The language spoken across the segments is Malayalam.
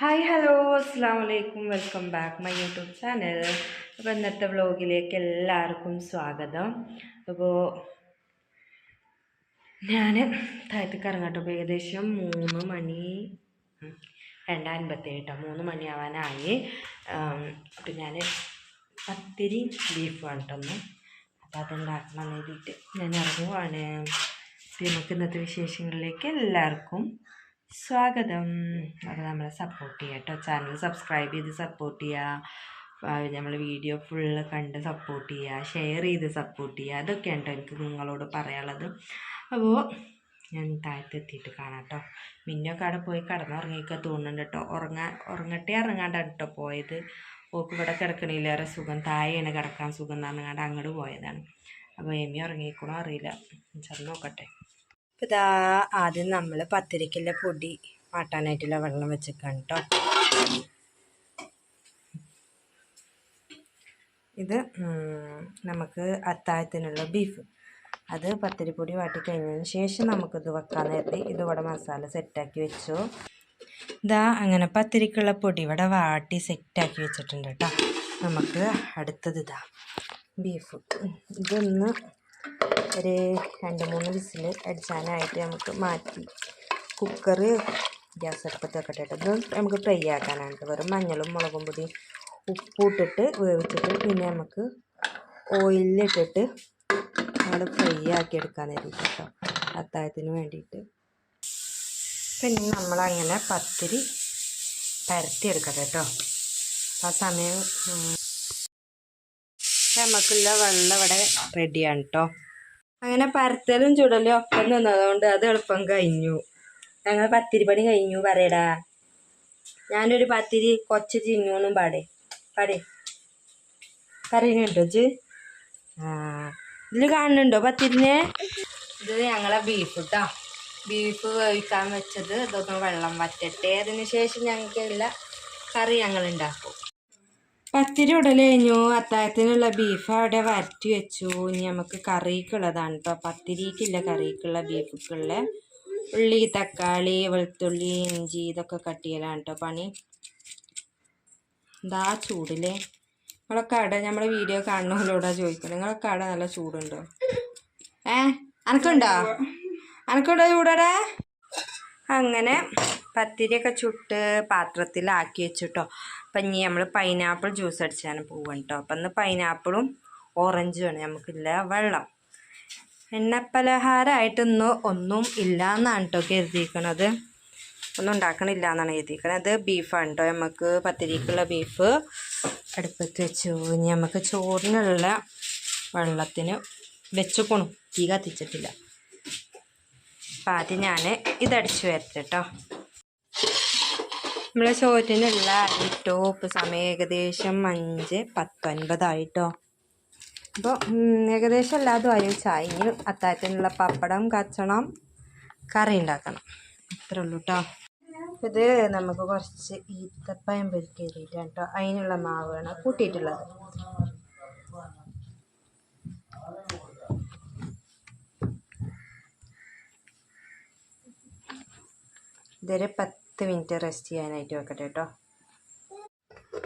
ഹായ് ഹലോ അസ്സാം വലൈക്കും welcome back my YouTube channel അപ്പോൾ ഇന്നത്തെ വ്ലോഗിലേക്ക് എല്ലാവർക്കും സ്വാഗതം. അപ്പോൾ ഞാൻ താഴത്തേക്ക് ഇറങ്ങട്ടെ അപ്പോൾ ഏകദേശം മൂന്ന് മണി രണ്ട് അൻപത്തേഴ് കേട്ടോ മൂന്ന് മണിയാവാനായി. അപ്പം ഞാൻ പത്തിരി ബീഫ് വേണ്ടൊന്ന് അപ്പോൾ അതുണ്ടാക്കണം എന്ന് ഞാൻ ഇറങ്ങുവാണ്. നമുക്ക് ഇന്നത്തെ വിശേഷങ്ങളിലേക്ക് എല്ലാവർക്കും സ്വാഗതം. അപ്പോൾ നമ്മളെ സപ്പോർട്ട് ചെയ്യുക കേട്ടോ. ചാനൽ സബ്സ്ക്രൈബ് ചെയ്ത് സപ്പോർട്ട് ചെയ്യുക. നമ്മൾ വീഡിയോ ഫുള്ള് കണ്ട് സപ്പോർട്ട് ചെയ്യുക. ഷെയർ ചെയ്ത് സപ്പോർട്ട് ചെയ്യുക. അതൊക്കെയാണ് കേട്ടോ എനിക്ക് നിങ്ങളോട് പറയാനുള്ളത്. അപ്പോൾ ഞാൻ താഴത്തെത്തിയിട്ട് കാണാം കേട്ടോ മിന്നൊക്കെ അവിടെ പോയി കിടന്നുറങ്ങിയൊക്കെ തോന്നുന്നുണ്ട് കേട്ടോ ഉറങ്ങാൻ ഉറങ്ങട്ടെ ഇറങ്ങാണ്ടാണ് കേട്ടോ പോയത്. ഓക്ക് ഇവിടെ കിടക്കണില്ലേറെ സുഖം. താഴെയാണ് കിടക്കാൻ സുഖം എന്ന് പറഞ്ഞാണ്ട് അങ്ങോട്ട് പോയതാണ്. അപ്പോൾ എമ്മി ഉറങ്ങിക്കണോ അറിയില്ല. ചെന്ന് നോക്കട്ടെ. ഇപ്പം ഇതാ ആദ്യം നമ്മൾ പത്തിരിക്കുള്ള പൊടി മാട്ടാനായിട്ടുള്ള വെള്ളം വെച്ചിരിക്കണം കേട്ടോ ഇത് നമുക്ക് അത്താഴത്തിനുള്ള ബീഫ് അത് പത്തിരിപ്പൊടി വാട്ടി കഴിഞ്ഞതിന് ശേഷം നമുക്കിത് വെക്കാൻ നേരത്തെ ഇതിവിടെ മസാല സെറ്റാക്കി വെച്ചു. ഇതാ അങ്ങനെ പത്തിരിക്കുള്ള പൊടി ഇവിടെ വാട്ടി സെറ്റാക്കി വെച്ചിട്ടുണ്ട് കേട്ടോ നമുക്ക് അടുത്തത് ഇതാ ബീഫ് ഇതൊന്ന് ഒരു രണ്ട് മൂന്ന് വിസിൽ അടിച്ചാനായിട്ട് നമുക്ക് മാറ്റി. കുക്കർ ഗ്യാസ് അടുപ്പത്ത് വെക്കട്ടെ നമുക്ക് ഫ്രൈ ആക്കാനാണ്. വെറും മഞ്ഞളും മുളകും പൊടി ഉപ്പും ഇട്ടിട്ട് വേവിച്ചിട്ട് പിന്നെ നമുക്ക് ഓയിലിട്ടിട്ട് നമ്മൾ ഫ്രൈ ആക്കി എടുക്കാനായിരിക്കും കേട്ടോ അത്താഴത്തിന് വേണ്ടിയിട്ട്. പിന്നെ നമ്മളങ്ങനെ പത്തിരി പരത്തി എടുക്കട്ടെ കേട്ടോ ആ സമയം നമുക്കുള്ള വെള്ളം ഇവിടെ റെഡിയാണ് കേട്ടോ അങ്ങനെ പരത്തലും ചുടലും ഒപ്പം നിന്നതുകൊണ്ട് അത് എളുപ്പം കഴിഞ്ഞു. ഞങ്ങൾ പത്തിരി പണി കഴിഞ്ഞു പറയടാ. ഞാനൊരു പത്തിരി കൊച്ചു ചിന്നൂന്നും പാടേ. പാടേ. പറയുന്നുണ്ടോ ചു ആ ഇതിൽ കാണുന്നുണ്ടോ പത്തിരിനെ? ഇത് ഞങ്ങളെ ബീഫ് കേട്ടോ ബീഫ് വേവിക്കാൻ വെച്ചത് ഇതൊന്ന് വെള്ളം വറ്റട്ടെ. അതിന് ശേഷം ഞങ്ങൾക്കുള്ള കറി ഞങ്ങൾ ഉണ്ടാക്കും പത്തിരി ഉടൽ കഴിഞ്ഞു. അത്താഴത്തിനുള്ള ബീഫ് അവിടെ വരട്ടി വെച്ചു. ഇനി നമുക്ക് കറിക്കുള്ളതാണ് കേട്ടോ പത്തിരിക്കില്ല കറിക്കുള്ള ബീഫുക്കുള്ള ഉള്ളി തക്കാളി വെളുത്തുള്ളി ഇഞ്ചി ഇതൊക്കെ കട്ടിയലാണ് കേട്ടോ പണി. എന്താ ചൂടില്ലേ നിങ്ങളൊക്കെ അവിടെ നമ്മളെ വീഡിയോ കാണുന്നവരോടാ ചോദിക്കുന്നത് നിങ്ങളൊക്കെ അവിടെ നല്ല ചൂടുണ്ടോ? ഏ? അനക്കുണ്ടോ? അനക്കുണ്ടോ ചൂടടാ? അങ്ങനെ. പത്തിരിയൊക്കെ ചുട്ട് പാത്രത്തിലാക്കി വെച്ചിട്ടോ. അപ്പം ഇനി നമ്മൾ പൈനാപ്പിൾ ജ്യൂസ് അടിച്ചാണ് പോവാണ് കേട്ടോ അപ്പം ഇന്ന് പൈനാപ്പിളും ഓറഞ്ചുമാണ് നമുക്കില്ല വെള്ളം. എണ്ണപ്പലഹാരമായിട്ട് ഇന്ന് ഒന്നും ഇല്ല എന്നാണ് കേട്ടോ കരുതിയിരിക്കണത് ഒന്നും ഉണ്ടാക്കണില്ല എന്നാണ് എഴുതിയിരിക്കണത് ബീഫാണ് കേട്ടോ നമുക്ക് പത്തിരിക്കുള്ള ബീഫ് അടുപ്പത്ത് വെച്ചു. ഇനി നമുക്ക് ചോറിനുള്ള വെള്ളത്തിന് വെച്ചുകൊണു തീ കത്തിച്ചിട്ടില്ല. അപ്പം ആദ്യം ഞാൻ ഇതടിച്ചു വരട്ടെ നമ്മളെ ചോറ്റിനുള്ള ടോപ്പ് സമയം ഏകദേശം അഞ്ച് പത്തൊൻപതായിട്ടോ അപ്പോൾ ഏകദേശം എല്ലാതും ആയി. ചായ ഇനി അത്താഴത്തിനുള്ള പപ്പടം കച്ചണം കറി ഉണ്ടാക്കണം. അത്രേ ഉള്ളൂ കേട്ടോ ഇത് നമുക്ക് കുറച്ച് ഈത്തപ്പയം പൊരിക്കരിയിട്ടാണ് കേട്ടോ അതിനുള്ള മാവാണ് കൂട്ടിയിട്ടുള്ളത്. ഇതൊരു പത്ത് മിനിറ്റ് റെസ്റ്റ് ചെയ്യാനായിട്ട് വെക്കട്ടെ കേട്ടോ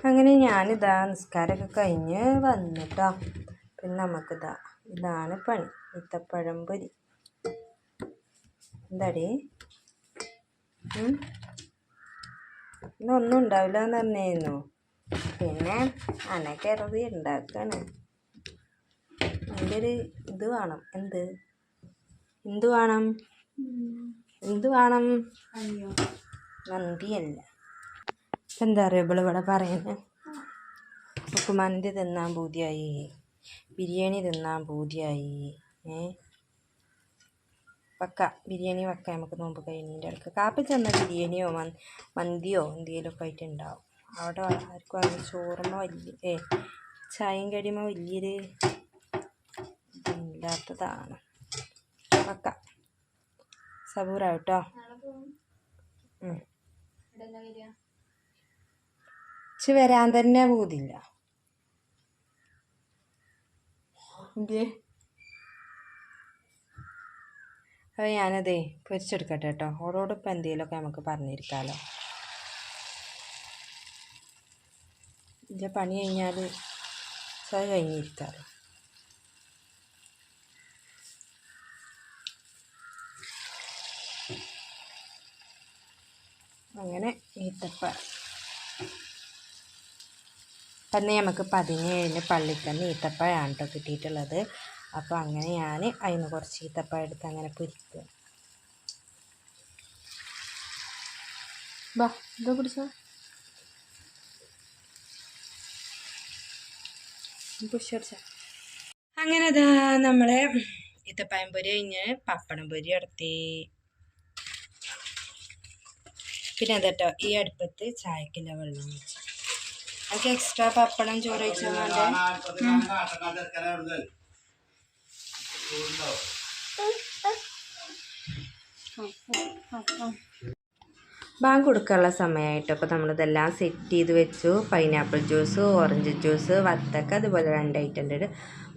അങ്ങനെ ഞാനിതാ നിസ്കാരമൊക്കെ കഴിഞ്ഞ് വന്നിട്ടോ. പിന്നെ നമുക്കിതാ ഇതാണ് പണി ഇത്തപ്പഴം പൊരി. എന്താടി? ഇതൊന്നും ഉണ്ടാവില്ല എന്ന് പറഞ്ഞിരുന്നു. പിന്നെ അനക്കറുതി ഉണ്ടാക്കാണ് എന്റെ ഒരു ഇത് വേണം. എന്ത്? എന്ത് വേണം? എന്ത് വേണം? മന്തിയല്ല ഇപ്പം എന്താ പറയുക ഇവിടെ പറയുന്നത് നമുക്ക് മന്തി തിന്നാൻ പൂതിയായി. ബിരിയാണി തിന്നാൻ പൂതിയായി. ഏ? വെക്ക. ബിരിയാണി വക്ക. നമുക്ക് നോമ്പ് കഴിഞ്ഞതിന്റെ ഇടയ്ക്ക് കാപ്പി ചെന്ന ബിരിയാണിയോ മന്തിയോ എന്തെങ്കിലുമൊക്കെ ആയിട്ട് ഉണ്ടാവും അവിടെ ആർക്കും അത് ചോറുമോ വലിയ ഏ ചായയും കടിയുമോ വലിയൊരു ഇല്ലാത്തതാണ് വെക്ക. സബൂറായിട്ടോ എന്താ വരാൻ തന്നെ പൂതില്ല അപ്പൊ ഞാനതേ പൊരിച്ചെടുക്കട്ടെ കേട്ടോ ഓളോടൊപ്പം എന്തെങ്കിലുമൊക്കെ നമുക്ക് പറഞ്ഞിരിക്കാലോ. ഇതിന്റെ പണി കഴിഞ്ഞാൽ സ്വയം കഴിഞ്ഞിരിക്കാമല്ലോ അങ്ങനെ ഈത്തപ്പ. അന്ന് നമുക്ക് പതിനേഴിന് പള്ളിക്കന്ന് ഈത്തപ്പഴമാണ് കേട്ടോ കിട്ടിയിട്ടുള്ളത്. അപ്പോൾ അങ്ങനെ ഞാൻ അതിന് കുറച്ച് ഈത്തപ്പഴം എടുത്ത് അങ്ങനെ പൊരിക്കും. ബാ ഇത് പിടിച്ചോ. പിടിച്ചടിച്ച അങ്ങനെ അതാ നമ്മളെ ഈത്തപ്പഴം പൊരി കഴിഞ്ഞ് പപ്പടം പൊരി നടത്തി. പിന്നെ അതെട്ടോ ഈ അടുപ്പത്ത് ചായക്കില്ല വെള്ളം വെച്ചു. അതൊക്കെ എക്സ്ട്രാ പപ്പടം ചോറ് വെച്ചാൽ ബാങ്ക് കൊടുക്കാനുള്ള സമയമായിട്ട് അപ്പോൾ നമ്മളിതെല്ലാം സെറ്റ് ചെയ്ത് വെച്ചു. പൈനാപ്പിൾ ജ്യൂസ് ഓറഞ്ച് ജ്യൂസ് വത്തക്ക അതുപോലെ രണ്ട് ഐറ്റം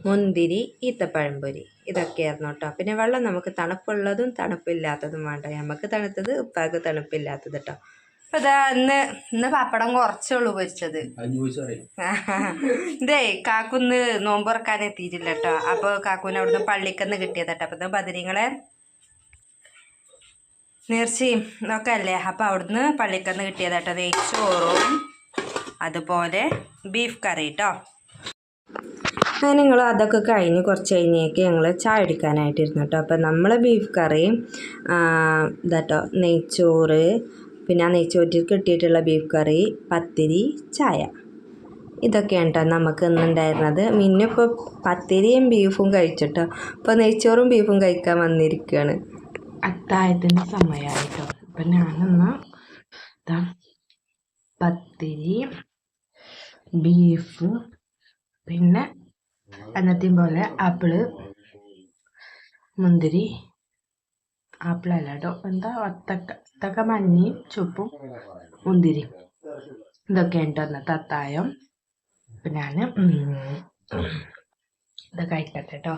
മുന്തിരി ഈത്തപ്പഴംപൊരി ഇതൊക്കെയായിരുന്നു കേട്ടോ. പിന്നെ വെള്ളം നമുക്ക് തണുപ്പുള്ളതും തണുപ്പില്ലാത്തതും വേണ്ട? നമുക്ക് തണുത്തത് ഉപ്പാക്ക് തണുപ്പില്ലാത്തത് കേട്ടോ. അപ്പൊ ഇതാ ഇന്ന് ഇന്ന് പപ്പടം കുറച്ചുള്ളൂ പൊരിച്ചത്. ഇതേ കാക്കുന്ന് നോമ്പുറക്കാൻ എത്തിയിട്ടില്ല കേട്ടോ. അപ്പൊ കാക്കുവിന് അവിടുന്ന് പള്ളിക്കന്ന് കിട്ടിയത് കേട്ടോ. അപ്പൊ ബദരിങ്ങളെ നേർച്ചയും ഒക്കെ അല്ലേ? അപ്പൊ അവിടുന്ന് പള്ളിക്കന്ന് കിട്ടിയതാട്ടോ നെയ്ച്ചോറും അതുപോലെ ബീഫ് കറി കേട്ടോ. അങ്ങനെ നിങ്ങൾ അതൊക്കെ കഴിഞ്ഞ് കുറച്ച് കഴിഞ്ഞേക്ക് ഞങ്ങൾ ചായ അടിക്കാനായിട്ടിരുന്നു കേട്ടോ. അപ്പോൾ നമ്മൾ ബീഫ് കറി ഇതാട്ടോ നെയ്ച്ചോറ് പിന്നെ ആ നെയ്ച്ചോറ്റിൽ കിട്ടിയിട്ടുള്ള ബീഫ് കറി പത്തിരി ചായ. ഇതൊക്കെയാണ് കേട്ടോ നമുക്ക് ഇന്നുണ്ടായിരുന്നത്. മിന്നിപ്പോൾ പത്തിരിയും ബീഫും കഴിച്ചിട്ടോ. ഇപ്പോൾ നെയ്ച്ചോറും ബീഫും കഴിക്കാൻ വന്നിരിക്കുകയാണ് അത്തായത്തിന്റെ സമയമായിട്ടോ. അപ്പം ഞാനെന്നാ പത്തിരി ബീഫ് പിന്നെ എന്നത്തെയും പോലെ ആപ്പിൾ മുന്തിരി ആപ്പിളല്ല കേട്ടോ. എന്താ? വത്തക്ക വത്തക്ക മഞ്ഞയും ചുപ്പും മുന്തിരി ഇതൊക്കെ ഉണ്ട് അന്നത്തെ അപ്പം ഞാൻ ഇതൊക്കെ കഴിക്കട്ടെ കേട്ടോ.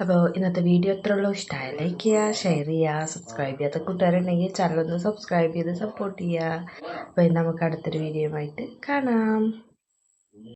അപ്പോൾ ഇന്നത്തെ വീഡിയോ എത്ര ഉള്ളൂ. ഇഷ്ടമായ ലൈക്ക് ചെയ്യുക ഷെയർ ചെയ്യുക സബ്സ്ക്രൈബ് ചെയ്യാത്ത കൂട്ടുകാരുണ്ടെങ്കിൽ ചാനൽ ഒന്ന് സബ്സ്ക്രൈബ് ചെയ്ത് സപ്പോർട്ട് ചെയ്യുക. അപ്പോൾ നമുക്ക് അടുത്തൊരു വീഡിയോ ആയിട്ട് കാണാം.